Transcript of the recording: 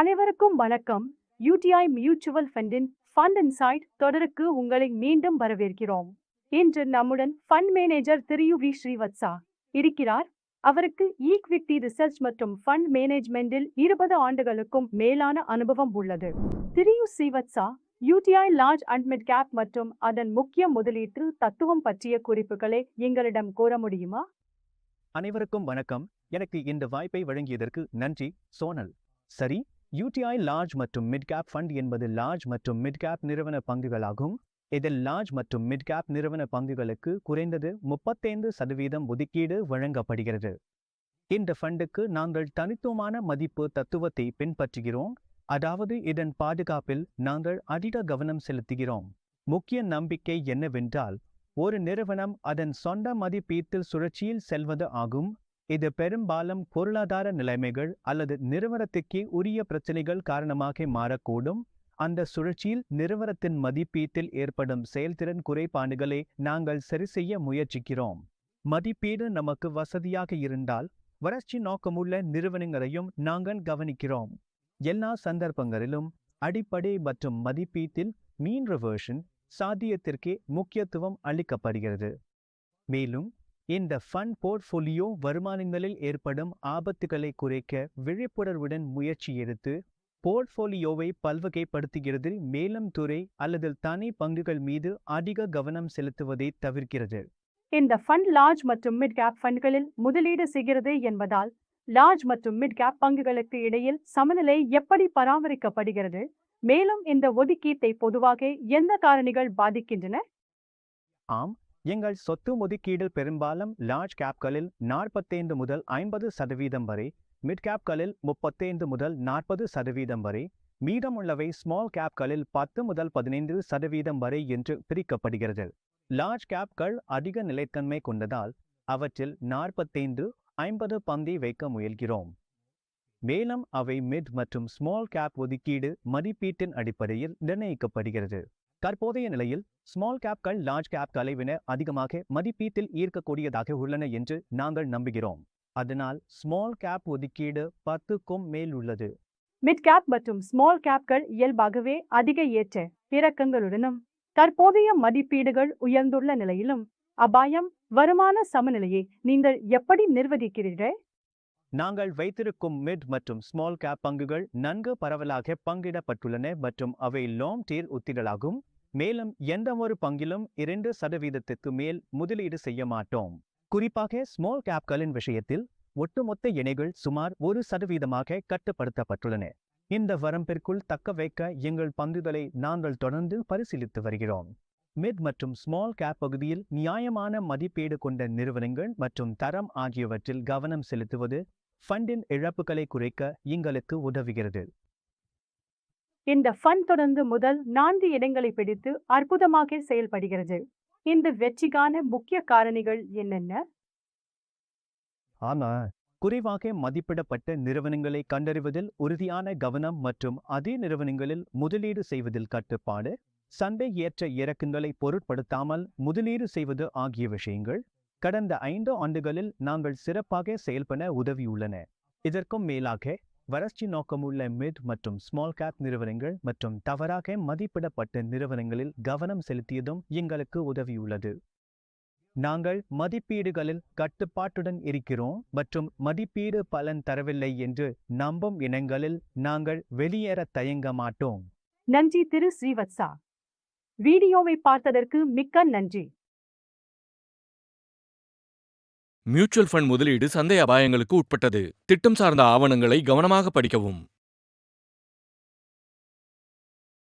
அனைவருக்கும் வணக்கம். UTI mutual ஃபண்டின் ஃபண்ட் இன்சைட் தொடருக்கு உங்களை மீண்டும் வரவேற்கிறோம். இன்று நம்முடன் ஃபண்ட் மேனேஜர் திரு வி ஸ்ரீவத்சா இருக்கிறார். அவருக்கு ஈக்விட்டி ரிசர்ச் மற்றும் ஃபண்ட் மேனேஜ்மெண்டில் இருபது ஆண்டுகளுக்கும் மேலான அனுபவம் உள்ளது. திரு Srivatsa UTI large and mid cap மற்றும் அதன் முக்கிய முதலீட்டு தத்துவம் பற்றிய குறிப்புகளை எங்களிடம் கூற முடியுமா? அனைவருக்கும் வணக்கம். எனக்கு இந்த வாய்ப்பை வழங்கியதற்கு நன்றி. சோனல். சரி யூடிஐ லார்ஜ் மற்றும் மிட் கேப் ஃபண்ட் என்பது லார்ஜ் மற்றும் மிட் கேப் நிறுவன பங்குகளாகும். இதில் லார்ஜ் மற்றும் மிட் கேப் நிறுவன பங்குகளுக்கு குறைந்தது முப்பத்தைந்து சதவீதம் ஒதுக்கீடு வழங்கப்படுகிறது. இந்த ஃபண்டுக்கு நாங்கள் தனித்துவமான மதிப்பு தத்துவத்தை பின்பற்றுகிறோம். அதாவது இதன் பாதுகாப்பில் நாங்கள் அதிக கவனம் செலுத்துகிறோம். முக்கிய நம்பிக்கை என்னவென்றால் ஒரு நிறுவனம் அதன் சொந்த மதிப்பீட்டில் சுழற்சியில் செல்வது ஆகும். இது பெரும்பாலும் பொருளாதார நிலைமைகள் அல்லது நிறுவனத்துக்கே உரிய பிரச்சனைகள் காரணமாக மாறக்கூடும். அந்த சுழற்சியில் நிறுவனத்தின் மதிப்பீட்டில் ஏற்படும் செயல்திறன் குறைபாடுகளை நாங்கள் சரிசெய்ய முயற்சிக்கிறோம். மதிப்பீடு நமக்கு வசதியாக இருந்தால் வறட்சி நோக்கமுள்ள நிறுவனங்களையும் நாங்கள் கவனிக்கிறோம். எல்லா சந்தர்ப்பங்களிலும் அடிப்படை மற்றும் மதிப்பீட்டில் மீன் ரிவர்ஷன் சாத்தியத்திற்கே முக்கியத்துவம் அளிக்கப்படுகிறது. மேலும் இந்த ஃபண்ட் போர்ட்ஃபோலியோ வருமானங்களில் ஏற்படும் ஆபத்துகளை குறைக்க விழிப்புணர்வுடன் முயற்சி எடுத்து போர்ட்ஃபோலியோவை பல்வகைப்படுத்துகிறது மேலும் துறை அல்லது தனி பங்குகள் மீது அதிக கவனம் செலுத்துவதை தவிர்க்கிறது. இந்த ஃபண்ட் லார்ஜ் மற்றும் மிட் கேப் ஃபண்ட்களில் முதலீடு செய்கிறது என்பதால் லார்ஜ் மற்றும் மிட் கேப் பங்குகளுக்கு இடையில் சமநிலை எப்படி பராமரிக்கப்படுகிறது? மேலும் இந்த ஒதுக்கீட்டை பொதுவாக எந்த காரணிகள் பாதிக்கின்றன? ஆம் எங்கள் சொத்து ஒதுக்கீடு பெரும்பாலும் லார்ஜ் கேப்களில் நாற்பத்தைந்து முதல் ஐம்பது சதவீதம் வரை மிட் கேப்களில் முப்பத்தைந்து முதல் நாற்பது சதவீதம் வரை மீதமுள்ளவை ஸ்மால் கேப்களில் பத்து முதல் பதினைந்து சதவீதம் வரை என்று பிரிக்கப்படுகிறது. லார்ஜ் கேப்கள் அதிக நிலைத்தன்மை கொண்டதால் அவற்றில் நாற்பத்தைந்து ஐம்பது பந்தை வைக்க முயல்கிறோம். மேலும் அவை மிட் மற்றும் ஸ்மால் கேப் ஒதுக்கீடு மதிப்பீட்டின் அடிப்படையில் நிர்ணயிக்கப்படுகிறது. தற்போதைய நிலையில் ஸ்மால் கேப்கள் லார்ஜ் கேப்களை விட அதிகமாக மதிப்பீட்டில் ஈர்க்கக்கூடியதாக உள்ளன என்று நாங்கள் நம்புகிறோம். அதனால் ஸ்மால் கேப் ஒதுக்கீடு பத்துக்கும் மேல் உள்ளது. மிட் கேப் மற்றும் ஸ்மால் கேப்கள் இயல்பாகவே அதிக ஏற்ற இறக்கங்களுடனும் தற்போதைய மதிப்பீடுகள் உயர்ந்துள்ள நிலையிலும் அபாயம் வருமான சமநிலையை நீங்கள் எப்படி நிர்வகிக்கிறீர்கள்? நாங்கள் வைத்திருக்கும் மிட் மற்றும் ஸ்மால் கேப் பங்குகள் நன்கு பரவலாக பங்கிடப்பட்டுள்ளன மற்றும் அவை லாங் டேர் உத்திகளாகும். மேலும் எந்த ஒரு பங்கிலும் இரண்டு சதவீதத்திற்கு மேல் முதலீடு செய்ய மாட்டோம். குறிப்பாக ஸ்மால் கேப்களின் விஷயத்தில் ஒட்டுமொத்த இணைகள் சுமார் ஒரு சதவீதமாக கட்டுப்படுத்தப்பட்டுள்ளன. இந்த வரம்பிற்குள் தக்க வைக்க எங்கள் பங்குகளை நாங்கள் தொடர்ந்து பரிசீலித்து வருகிறோம். மிட் மற்றும் ஸ்மால் கேப் பகுதியில் நியாயமான மதிப்பீடு கொண்ட நிறுவனங்கள் மற்றும் தரம் ஆகியவற்றில் கவனம் செலுத்துவது ஃபண்டின் இழப்புகளை குறைக்க எங்களுக்கு உதவுகிறது. இந்த ஃபன் தொடர்ந்து முதல் நான்கு இடங்களை பிடித்து அற்புதமாக செயல்படுகிறது. இந்த வெற்றிக்கான முக்கிய காரணிகள் என்னென்ன? ஆமா. குறைவாக மதிப்பிடப்பட்ட நிறுவனங்களை கண்டறிவதில் உறுதியான கவனம் மற்றும் அதே நிறுவனங்களில் முதலீடு செய்வதில் கட்டுப்பாடு சண்டை ஏற்ற இறக்கங்களை பொருட்படுத்தாமல் முதலீடு செய்வது ஆகிய விஷயங்கள் கடந்த ஐந்து ஆண்டுகளில் நாங்கள் சிறப்பாக செயல்பட உதவியுள்ளன. இதற்கும் மேலாக வறட்சி நோக்கமுள்ள மிட் மற்றும் ஸ்மால் கேப் நிறுவனங்கள் மற்றும் தவறாக மதிப்பிடப்பட்ட நிறுவனங்களில் கவனம் செலுத்தியதும் எங்களுக்கு உதவியுள்ளது. நாங்கள் மதிப்பீடுகளில் கட்டுப்பாட்டுடன் இருக்கிறோம் மற்றும் மதிப்பீடு பலன் தரவில்லை என்று நம்பும் இனங்களில் நாங்கள் வெளியேற தயங்க மாட்டோம். நன்றி திரு ஸ்ரீவத்சா. வீடியோவை பார்த்ததற்கு மிக்க நன்றி. மியூச்சுவல் ஃபண்ட் முதலீடு சந்தை அபாயங்களுக்கு உட்பட்டது. திட்டம் சார்ந்த ஆவணங்களை கவனமாக படிக்கவும்.